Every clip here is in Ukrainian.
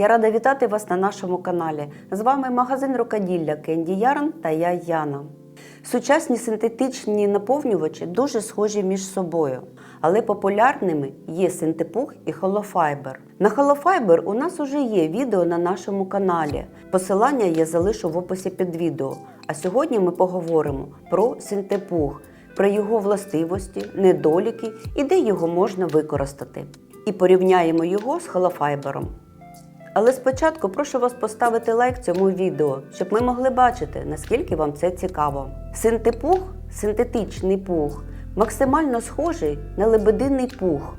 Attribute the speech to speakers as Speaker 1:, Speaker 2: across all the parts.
Speaker 1: Я рада вітати вас на нашому каналі. З вами магазин рукоділля Кенді Ярн та я Яна. Сучасні синтетичні наповнювачі дуже схожі між собою, але популярними є синтепух і холофайбер. На холофайбер у нас уже є відео на нашому каналі. Посилання я залишу в описі під відео. А сьогодні ми поговоримо про синтепух, про його властивості, недоліки і де його можна використати. І порівняємо його з холофайбером. Але спочатку прошу вас поставити лайк цьому відео, щоб ми могли бачити, наскільки вам це цікаво. Синтепух синтетичний пух, максимально схожий на лебединий пух.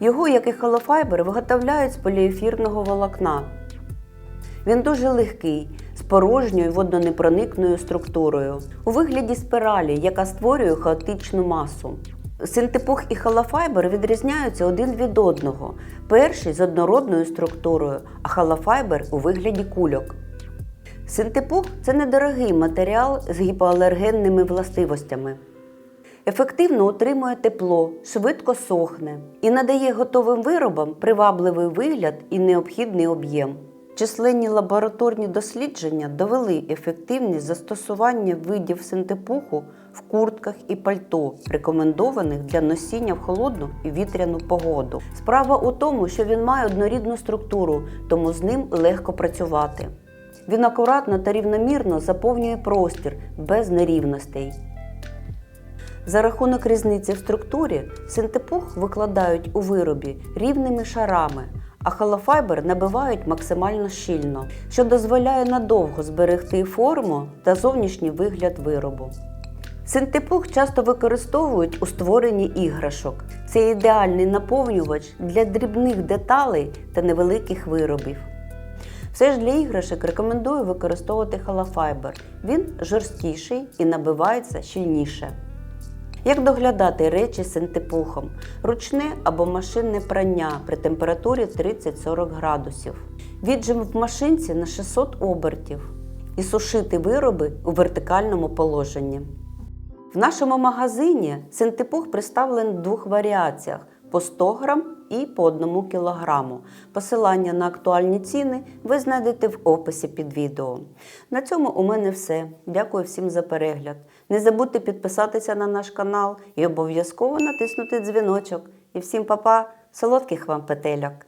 Speaker 1: Його, як і холофайбер, виготовляють з поліефірного волокна. Він дуже легкий, з порожньою водонепроникною структурою, у вигляді спіралі, яка створює хаотичну масу. Синтепух і холофайбер відрізняються один від одного. Перший з однородною структурою, а холофайбер у вигляді кульок. Синтепух це недорогий матеріал з гіпоалергенними властивостями. Ефективно утримує тепло, швидко сохне і надає готовим виробам привабливий вигляд і необхідний об'єм. Численні лабораторні дослідження довели ефективність застосування видів синтепуху в куртках і пальто, рекомендованих для носіння в холодну і вітряну погоду. Справа у тому, що він має однорідну структуру, тому з ним легко працювати. Він акуратно та рівномірно заповнює простір без нерівностей. За рахунок різниці в структурі синтепух викладають у виробі рівними шарами, а холофайбер набивають максимально щільно, що дозволяє надовго зберегти форму та зовнішній вигляд виробу. Синтепух часто використовують у створенні іграшок. Це ідеальний наповнювач для дрібних деталей та невеликих виробів. Все ж для іграшок рекомендую використовувати холофайбер. Він жорсткіший і набивається щільніше. Як доглядати речі синтепухом? Ручне або машинне прання при температурі 30-40 градусів. Віджим в машинці на 600 обертів і сушити вироби у вертикальному положенні. В нашому магазині синтепух представлений в двох варіаціях по 100 грам і по 1 кілограму. Посилання на актуальні ціни ви знайдете в описі під відео. На цьому у мене все. Дякую всім за перегляд. Не забудьте підписатися на наш канал і обов'язково натиснути дзвіночок. І всім па-па, солодких вам петельок!